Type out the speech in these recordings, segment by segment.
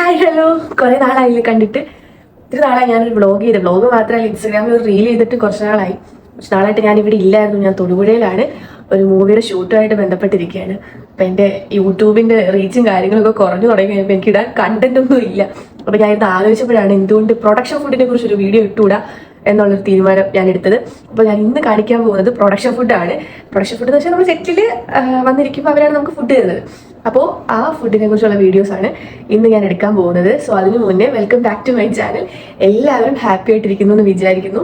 Hi hello കുറെ നാളായില്ല കണ്ടിട്ട്. ഒത്തിരി നാളായി ഞാനൊരു വ്ളോഗ് ചെയ്ത്. വ്ളോഗ് മാത്രമല്ല ഇൻസ്റ്റാഗ്രാമിൽ ഒരു റീൽ ചെയ്തിട്ട് കുറച്ച് നാളായി. കുറച്ച് നാളായിട്ട് ഞാൻ ഇവിടെ ഇല്ലായിരുന്നു. ഞാൻ തൊടുപുഴയിലാണ് ഒരു മൂവിയുടെ ഷൂട്ടുമായിട്ട് ബന്ധപ്പെട്ടിരിക്കുകയാണ്. അപ്പം എന്റെ യൂട്യൂബിന്റെ റീച്ചും കാര്യങ്ങളൊക്കെ കുറഞ്ഞു തുടങ്ങി കഴിയുമ്പോൾ എനിക്കിടാൻ കണ്ടന്റ് ഒന്നും ഇല്ല. അപ്പം ഞാൻ ഇത് ആലോചിച്ചപ്പോഴാണ് എന്തുകൊണ്ട് പ്രൊഡക്ഷൻ ഫുഡിനെ കുറിച്ച് ഒരു വീഡിയോ ഇട്ടുകൂടാ എന്നുള്ളൊരു തീരുമാനം ഞാൻ എടുത്തത് അപ്പോൾ ഞാൻ ഇന്ന് കാണിക്കാൻ പോകുന്നത് പ്രൊഡക്ഷൻ ഫുഡാണ് പ്രൊഡക്ഷൻ ഫുഡ് എന്ന് വെച്ചാൽ നമ്മൾ സെറ്റിൽ വന്നിരിക്കുമ്പോൾ അവരാണ് നമുക്ക് ഫുഡ് തരുന്നത്. അപ്പോൾ ആ ഫുഡിനെ കുറിച്ചുള്ള വീഡിയോസ് ആണ് ഇന്ന് ഞാൻ എടുക്കാൻ പോകുന്നത്. സോ അതിനു മുന്നേ welcome back to my channel എല്ലാവരും ഹാപ്പി ആയിട്ടിരിക്കുന്നു എന്ന് വിചാരിക്കുന്നു.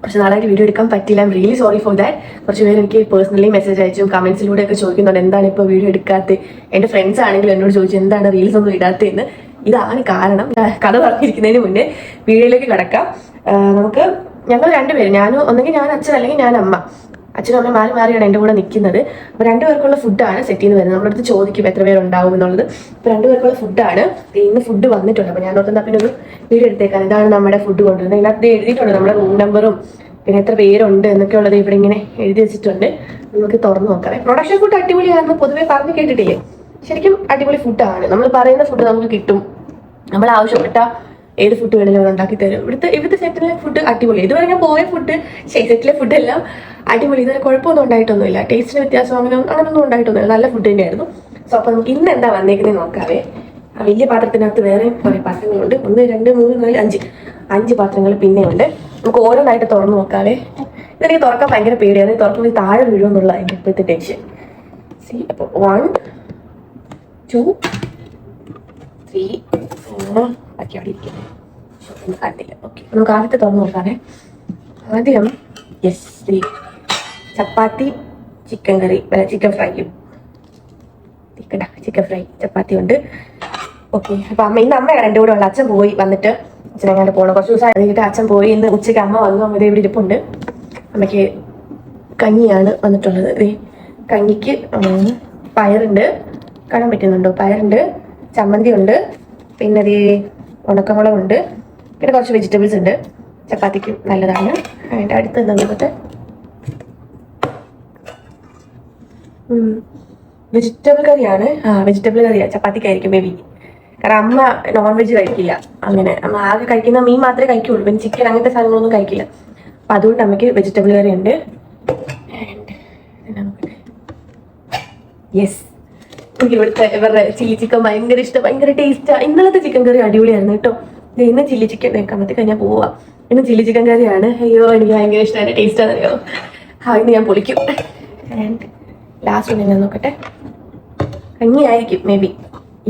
കുറച്ച് നാളായിട്ട് വീഡിയോ എടുക്കാൻ പറ്റില്ല I'm really sorry for that കുറച്ച് പേര് എനിക്ക് പേഴ്സണലി മെസ്സേജ് അയച്ചും കമൻസിലൂടെ ഒക്കെ ചോദിക്കുന്നുണ്ട്. എന്താണ് ഇപ്പോൾ വീഡിയോ എടുക്കാത്തത് എന്റെ ഫ്രണ്ട്സ് ആണെങ്കിലും എന്നോട് ചോദിച്ചു എന്താണ് റീൽസ് ഒന്നും ഇടാത്തതെന്ന് ഇതാണ് കാരണം. കഥ പറഞ്ഞിരിക്കുന്നതിന് മുന്നേ വീഡിയോയിലേക്ക് കിടക്കാം. നമുക്ക് ഞങ്ങൾ രണ്ടുപേരും ഞാനും ഒന്നെങ്കിൽ ഞാൻ അച്ഛൻ അല്ലെങ്കിൽ ഞാൻ അമ്മ. അച്ഛനും അമ്മയും മാറി മാറിയാണ് എന്റെ കൂടെ നിൽക്കുന്നത്. അപ്പോൾ രണ്ടുപേർക്കുള്ള ഫുഡാണ് സെറ്റ് ചെയ്ത് വരുന്നത്. നമ്മളടുത്ത് ചോദിക്കും എത്ര പേരുണ്ടാവും എന്നുള്ളത്. അപ്പോൾ രണ്ടുപേർക്കുള്ള ഫുഡാണ്. ഇന്ന് ഫുഡ് വന്നിട്ടുണ്ട്. അപ്പോൾ ഞാൻ ഓർത്തുന്ന പിന്നെ ഒരു വീഡിയോ എടുത്തേക്കാൻ ഇതാണ് നമ്മുടെ ഫുഡ് കൊണ്ടുവരുന്നത്. ഇതിനകത്ത് എഴുതിയിട്ടുണ്ട്. നമ്മുടെ റൂം നമ്പറും പിന്നെ എത്ര പേരുണ്ട് എന്നൊക്കെ ഉള്ളത് ഇവിടെ ഇങ്ങനെ എഴുതി വെച്ചിട്ടുണ്ട്. നമുക്ക് തുറന്നു നോക്കാം. പ്രൊഡക്ഷൻ ഫുഡ് അടിപൊളിയാണെന്ന് പൊതുവേ പറഞ്ഞു കേട്ടിട്ടില്ലേ? ശരിക്കും അടിപൊളി ഫുഡാണ് നമ്മൾ പറയുന്ന ഫുഡ് നമുക്ക് കിട്ടും. നമ്മൾ ആവശ്യപ്പെട്ട ഏത് ഫുഡ് വേണമെങ്കിലും ഉണ്ടാക്കി തരും. ഇവിടുത്തെ ഇവിടുത്തെ സെറ്റിലെ ഫുഡ് അടിപൊളി. ഇതുവരെ ഞാൻ പോയ ഫുഡ് സെറ്റിലെ ഫുഡ് എല്ലാം അടിപൊളി. ഇതുവരെ കുഴപ്പമൊന്നും ഉണ്ടായിട്ടൊന്നുമില്ല. ടേസ്റ്റിന് വ്യത്യാസം അങ്ങനെ അങ്ങനൊന്നും ഉണ്ടായിട്ടൊന്നുമില്ല. നല്ല ഫുഡ് തന്നെയായിരുന്നു. സോ അപ്പോൾ നമുക്ക് ഇന്ന് എന്താ വന്നേക്കുന്നത് നോക്കാവേ. ആ വലിയ പാത്രത്തിനകത്ത് വേറെ കുറേ പാത്രങ്ങളുണ്ട്. ഒന്ന് രണ്ട് മൂന്ന് നാല് അഞ്ച്. അഞ്ച് പാത്രങ്ങൾ പിന്നെയുണ്ട് നമുക്ക് ഓരോന്നായിട്ട് തുറന്നു നോക്കാവേ. ഇതെനിക്ക് തുറക്കാൻ ഭയങ്കര പേടിയാണ്. തുറക്കുമ്പോൾ താഴെ വീഴുമെന്നുള്ള അതിന്റെ ഇപ്പോഴത്തെ ടെൻഷൻ സി അപ്പോൾ വൺ ടു ത്രീ ഫോർ ബാക്കി അവിടെ ഇരിക്കുന്നത് കണ്ടില്ല നമുക്ക് ആദ്യത്തെ തുറന്ന് നോക്കാവേ ആദ്യം യെസ് ചപ്പാത്തി ചിക്കൻ കറി അല്ല ചിക്കൻ ഫ്രൈയും ചിക്കൻ ചിക്കൻ ഫ്രൈ ചപ്പാത്തി ഉണ്ട്. ഓക്കെ അപ്പൊ അമ്മ ഇന്ന് അമ്മയാണ് എന്റെ കൂടെ ഉള്ള അച്ഛൻ പോയി വന്നിട്ട് അച്ഛനെങ്ങാണ്ട് പോകണം കുറച്ച് ദിവസം കഴിഞ്ഞിട്ട് അച്ഛൻ പോയി. ഇന്ന് ഉച്ചയ്ക്ക് അമ്മ വന്നു. അമ്മ ഇവിടെ ഇരിപ്പുണ്ട്. അമ്മയ്ക്ക് കഞ്ഞിയാണ് വന്നിട്ടുള്ളത്. കഞ്ഞിക്ക് പയറുണ്ട്. കാണാൻ പറ്റുന്നുണ്ടോ? പയറുണ്ട്. ചമ്മന്തി ഉണ്ട് പിന്നെ ഉണക്കമുളകുണ്ട്. പിന്നെ കുറച്ച് വെജിറ്റബിൾസ് ഉണ്ട്. ചപ്പാത്തിക്ക് നല്ലതാണ്. അതിന്റെ അടുത്ത് നോക്കട്ടെ? വെജിറ്റബിൾ കറിയാണ്. ആ വെജിറ്റബിൾ കറിയാണ് ചപ്പാത്തിക്കായിരിക്കും ബേബി കാരണം അമ്മ നോൺ വെജ് കഴിക്കില്ല. അങ്ങനെ. അമ്മ ആകെ കഴിക്കുന്ന മീൻ മാത്രമേ കഴിക്കുള്ളൂ. പിന്നെ ചിക്കൻ അങ്ങനത്തെ സാധനങ്ങളൊന്നും കഴിക്കില്ല. അപ്പൊ അതുകൊണ്ട് അമ്മയ്ക്ക് വെജിറ്റബിൾ കറി ഉണ്ട് യെസ് എനിക്ക് ഇവിടുത്തെ ഇവരുടെ ചില്ലി ചിക്കൻ ഭയങ്കര ഇഷ്ടം ഭയങ്കര ടേസ്റ്റാ ഇന്നലത്തെ ചിക്കൻ കറി അടിപൊളിയായിരുന്നു കേട്ടോ. ഇന്ന് ചില്ലി ചിക്കൻ കമ്മത്തി കഴിഞ്ഞാൽ പോവാ. ഇന്ന് ചില്ലി ചിക്കൻ കറിയാണ് അയ്യോ എനിക്ക് ഭയങ്കര ഇഷ്ടമാണ് ടേസ്റ്റ് അറിയോ ആ ഇന്ന് ഞാൻ പൊളിക്കും. ആൻഡ് ലാസ്റ്റ് ഒന്ന് നോക്കട്ടെ. കഞ്ഞി ആയിരിക്കും മേ ബി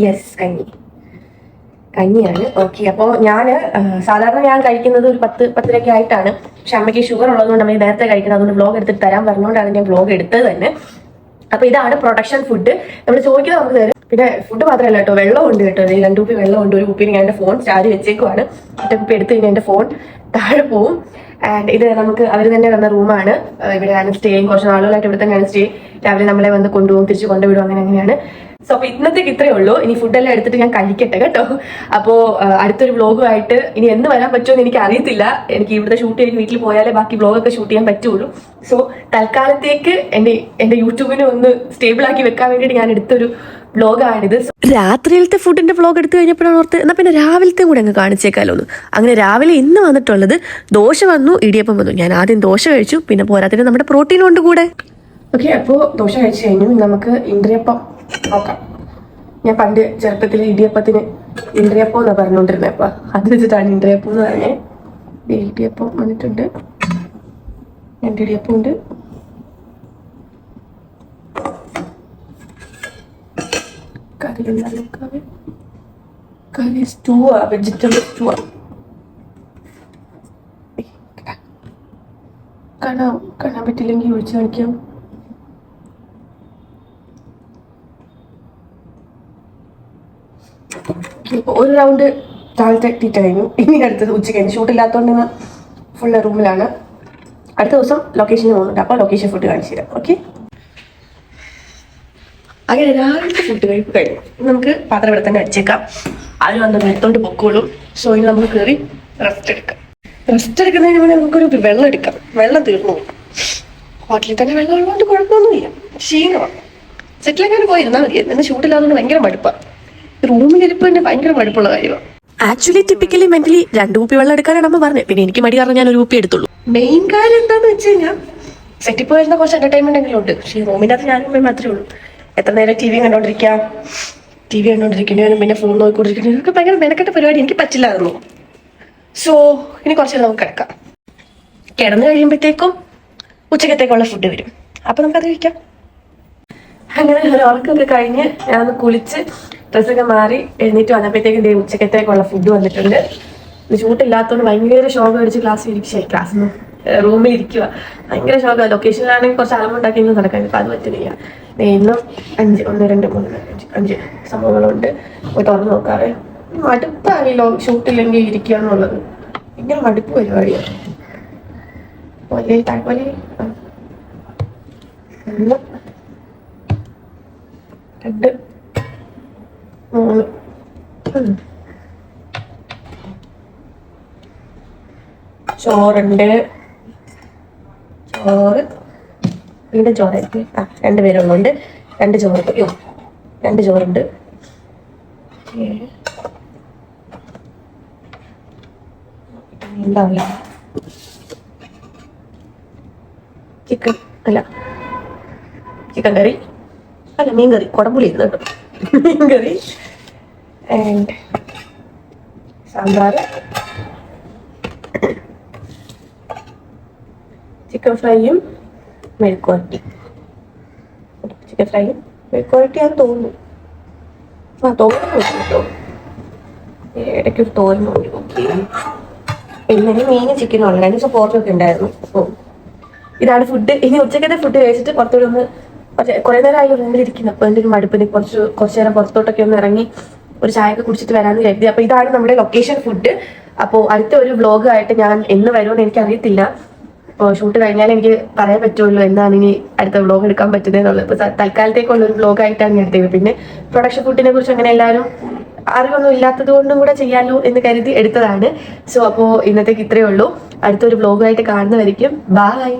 യെസ് കഞ്ഞി. കഞ്ഞിയാണ് ഓക്കെ അപ്പോൾ ഞാൻ സാധാരണ ഞാൻ കഴിക്കുന്നത് ഒരു പത്ത് പത്തരയൊക്കെ ആയിട്ടാണ്. പക്ഷെ അമ്മയ്ക്ക് ഷുഗർ ഉള്ളതുകൊണ്ട് അമ്മ നേരത്തെ കഴിക്കുന്നത് അതുകൊണ്ട് വ്ളോഗ് എടുത്തിട്ട് തരാൻ പറഞ്ഞുകൊണ്ടാണ് ഞാൻ വ്ളോഗ് എടുത്തത് തന്നെ. അപ്പൊ ഇതാണ് പ്രൊഡക്ഷൻ ഫുഡ് നമ്മൾ ചോദിക്കുന്നത് നമുക്ക് തരും പിന്നെ ഫുഡ് മാത്രമല്ല കേട്ടോ വെള്ളം ഉണ്ട് കേട്ടോ. രണ്ട് കുപ്പി വെള്ളം ഉണ്ട് ഒരു കുപ്പിയിൽ ഞാൻ എന്റെ ഫോൺ ചാരി വെച്ചേക്കുവാണ്. ഒറ്റ കുപ്പി എടുത്ത് കഴിഞ്ഞാൽ എന്റെ ഫോൺ താഴെ പോവും. ആൻഡ് ഇത് നമുക്ക് അവർ തന്നെ വന്ന റൂമാണ് ഇവിടെ ഞാൻ സ്റ്റേയും കുറച്ച് നാളുകളായിട്ട് ഇവിടെ തന്നെയാണ് സ്റ്റേ രാവിലെ നമ്മളെ വന്ന് കൊണ്ടുപോകും തിരിച്ച് കൊണ്ടുവിടും അങ്ങനെ അങ്ങനെയാണ്. സോ അപ്പൊ ഇന്നത്തേക്ക് ഇത്രയേ ഉള്ളൂ. ഇനി ഫുഡെല്ലാം എടുത്തിട്ട് ഞാൻ കഴിക്കട്ടെ കേട്ടോ. അപ്പോ അടുത്തൊരു വ്ളോഗുമായിട്ട് ഇനി എന്ന് വരാൻ പറ്റുമോ എന്ന് എനിക്ക് അറിയത്തില്ല. എനിക്ക് ഇവിടുത്തെ ഷൂട്ട് ചെയ്ത് വീട്ടിൽ പോയാലേ ബാക്കി വ്ളോഗൊക്കെ ഷൂട്ട് ചെയ്യാൻ പറ്റുള്ളൂ. സോ തൽക്കാലത്തേക്ക് എന്റെ എന്റെ യൂട്യൂബിനെ ഒന്ന് സ്റ്റേബിൾ ആക്കി വെക്കാൻ വേണ്ടിയിട്ട് ഞാൻ എടുത്തൊരു വ്ലോഗാണിത്. രാത്രിയിലത്തെ ഫുഡിന്റെ വ്ളോഗ് എടുത്തു കഴിഞ്ഞപ്പോഴാണ് ഓർത്ത് എന്നാൽ പിന്നെ രാവിലത്തെ കൂടെ അങ്ങ് കാണിച്ചേക്കാലോ ഒന്ന് അങ്ങനെ രാവിലെ ഇന്ന് വന്നിട്ടുള്ളത് ദോശ വന്നു ഇടിയപ്പം വന്നു. ഞാൻ ആദ്യം ദോശ കഴിച്ചു പിന്നെ പോരാത്തിന് നമ്മുടെ പ്രോട്ടീൻ ഉണ്ട് കൂടെ. ഓക്കെ അപ്പോൾ ദോശ കഴിച്ചു കഴിഞ്ഞു. നമുക്ക് ഇന്ദ്രിയപ്പം നോക്കാം ഞാൻ പണ്ട് ചെറുപ്പത്തിൽ ഇടിയപ്പത്തിന് ഇന്ദ്രിയപ്പം എന്നാണ് പറഞ്ഞുകൊണ്ടിരുന്നത് അപ്പൊ അത് വെച്ചിട്ടാണ് ഇന്ദ്രിയപ്പം എന്ന് പറഞ്ഞത് ഇടിയപ്പം വന്നിട്ടുണ്ട്. രണ്ട് ഇടിയപ്പം ഉണ്ട്. കറി കറി കറി ആ വെജിറ്റബിൾ സ്റ്റൂവാ. കാണാം കാണാൻ പറ്റില്ലെങ്കിൽ ഒഴിച്ചു കാണിക്കാം. Okay, ഇപ്പൊ ഒരു റൗണ്ട് താഴത്തെ തീറ്റ കഴിഞ്ഞു. ഇനി അടുത്തത് ഉച്ച കഴിഞ്ഞു. ഷൂട്ട് ഇല്ലാത്തതുകൊണ്ട് ഫുൾ റൂമിലാണ് അടുത്ത ദിവസം ലൊക്കേഷന് പോകുന്നുണ്ട്. അപ്പോൾ ലൊക്കേഷൻ ഫുഡ് കാണിച്ചു തരാം. ഓക്കെ അങ്ങനെ രാവിലത്തെ ഫുഡ് കഴിപ്പ് കഴിഞ്ഞു. നമുക്ക് പാത്രം ഇവിടെ തന്നെ വെച്ചേക്കാം. അതിൽ വന്ന് വെളുത്തോണ്ട് പൊക്കോളും. സോ ഇനി നമുക്ക് കയറി റെസ്റ്റ് എടുക്കാം. റെസ്റ്റ് എടുക്കുന്നതിന് മുന്നേ നമുക്കൊരു വെള്ളം എടുക്കാം. വെള്ളം തീർന്നു. ഹോട്ടലിൽ തന്നെ വെള്ളം ഉള്ളതുകൊണ്ട് കുഴപ്പമൊന്നുമില്ല. ക്ഷീണമാണ്. സെറ്റിലെങ്ങനെ പോയി. ഇരുന്നാൽ മതി. എന്നെ ഷൂട്ടില്ലാതുകൊണ്ട് ഭയങ്കര മടുപ്പാണ് റൂമിലിരിപ്പ് തന്നെ ഭയങ്കര മടുപ്പുള്ള കാര്യമാണ് ആക്ച്വലി ടിപ്പിക്കലി മെന്റലി രണ്ട് കുപ്പി വെള്ളം എടുക്കാനാണ് അമ്മ പറഞ്ഞത് പിന്നെ എനിക്ക് മടി കാരണം ഞാൻ ഒരു കുപ്പി എടുത്തുള്ളൂ. മെയിൻ കാര്യം എന്താന്ന് വെച്ച് കഴിഞ്ഞാൽ സെറ്റിൽ പോയിരുന്ന കുറച്ച് എന്റർടൈൻമെന്റ് എങ്കിലും ഉണ്ട്. പക്ഷേ റൂമിന്റെ അകത്ത് ഞാനും മാത്രമേ ഉള്ളൂ. എത്ര നേരം ടി വി കണ്ടോണ്ടിരിക്കാം? ടി വി കണ്ടോണ്ടിരിക്കുന്നതിനും പിന്നെ ഫോൺ നോക്കിക്കൊണ്ടിരിക്കുന്നതിനും ഒക്കെ ഭയങ്കര മെനക്കെട്ട പരിപാടി. എനിക്ക് പറ്റില്ലായിരുന്നു. സോ ഇനി കുറച്ച് നേരം നമുക്ക് കിടക്കാം. കിടന്നു കഴിയുമ്പോഴത്തേക്കും ഉച്ചക്കത്തേക്കുള്ള ഫുഡ് വരും. അപ്പൊ നമുക്കത് കഴിക്കാം. അങ്ങനെ ഒരാൾക്കൊക്കെ ഉറക്കമൊക്കെ കഴിഞ്ഞ് ഞാനൊന്ന് കുളിച്ച് ഡ്രസ്സൊക്കെ മാറി എഴുന്നേറ്റ് വന്നപ്പോഴത്തേക്കും ദേ ഉച്ചക്കത്തേക്കുള്ള ഫുഡ് വന്നിട്ടുണ്ട്. ഷൂട്ട് ഷൂട്ടില്ലാത്തതുകൊണ്ട് ഭയങ്കര ഷോക്ക് അടിച്ച് ക്ലാസ് ഇരിക്കുക ക്ലാസ് റൂമിൽ ഇരിക്കുക ഭയങ്കര ഷോക്കാണ് ലൊക്കേഷനിലാണെങ്കിൽ കുറച്ച് അലമുണ്ടാക്കി നടക്കാൻ ഇപ്പം അത് പറ്റുന്നില്ല. ഇന്നും അഞ്ച് ഒന്ന് രണ്ട് മൂന്ന് അഞ്ച് അഞ്ച് സംഭവങ്ങളുണ്ട്. പോയി തുറന്ന് നോക്കാറ് മടുപ്പാണല്ലോ ഷൂട്ടില്ലെങ്കിൽ ഇരിക്കുക എന്നുള്ളത്. ഭയങ്കര മടുപ്പ് പരിപാടിയാണ് പോലെ താഴ്പോലെ രണ്ട്. ചോറുണ്ട്. ചോറ്. വീണ്ടും ചോറായിരിക്കും ആ രണ്ട് പേരുള്ളതുകൊണ്ട് രണ്ട് ചോറ്. അയ്യോ രണ്ട് ചോറുണ്ട്. ഉണ്ടാവില്ല ചിക്കൻ അല്ല. ചിക്കൻ കറി. അല്ല മീൻ കറി കുടംപുളി ഇരുന്ന് കേട്ടോ. മീൻ കറി ആൻഡ് സാമ്പാർ ചിക്കൻ ഫ്രൈയും മെഴുക്കുവരട്ടി ചിക്കൻ ഫ്രൈയും മെഴുക്കുവരട്ടിയാന്ന് തോന്നുന്നു. ആ തോന്നുന്നു കേട്ടോ ഇടയ്ക്ക് ഒരു തോരൻ നോക്കി. ഇന്നലെ പിന്നെ ചിക്കൻ ചിക്കനും ഉള്ള. രണ്ട് ദിവസം പോർക്കൊക്കെ ഉണ്ടായിരുന്നു. അപ്പോൾ ഇതാണ് ഫുഡ് ഇനി ഉച്ചക്കത്തെ ഫുഡ് കഴിച്ചിട്ട് പുറത്തോട്ട് ഒന്ന് കുറച്ച് കുറെ നേരം ആയി റൂമിൽ ഇരിക്കുന്നു അപ്പോൾ എന്റെ ഒരു മടുപ്പിന് കുറച്ച് കുറച്ച് നേരം പുറത്തോട്ടൊക്കെ ഒന്ന് ഇറങ്ങി ഒരു ചായ ഒക്കെ കുടിച്ചിട്ട് വരാമെന്ന് കരുതി. അപ്പൊ ഇതാണ് നമ്മുടെ ലൊക്കേഷൻ ഫുഡ് അപ്പോൾ അടുത്ത ഒരു വ്ലോഗ് ആയിട്ട് ഞാൻ എന്ന് വരുമെന്ന് എനിക്ക് അറിയത്തില്ല അപ്പോൾ ഷൂട്ട് കഴിഞ്ഞാൽ എനിക്ക് പറയാൻ പറ്റുള്ളൂ എന്നാണ് ഇനി അടുത്ത വ്ലോഗ് എടുക്കാൻ പറ്റുന്നത് എന്നുള്ളത് ഇപ്പോൾ തൽക്കാലത്തേക്കുള്ള ഒരു വ്ലോഗ് ആയിട്ടാണ് ഞാൻ എടുത്തത്. പിന്നെ പ്രൊഡക്ഷൻ ഫുഡിനെ കുറിച്ച് അങ്ങനെ എല്ലാവരും അറിവൊന്നും ഇല്ലാത്തത് കൊണ്ടും കൂടെ ചെയ്യാമല്ലോ എന്ന് കരുതി എടുത്തതാണ്. സോ അപ്പോൾ ഇന്നത്തേക്ക് ഇത്രയേ ഉള്ളൂ. അടുത്തൊരു വ്ലോഗായിട്ട് കാണുന്നവരിക്കും ബായ്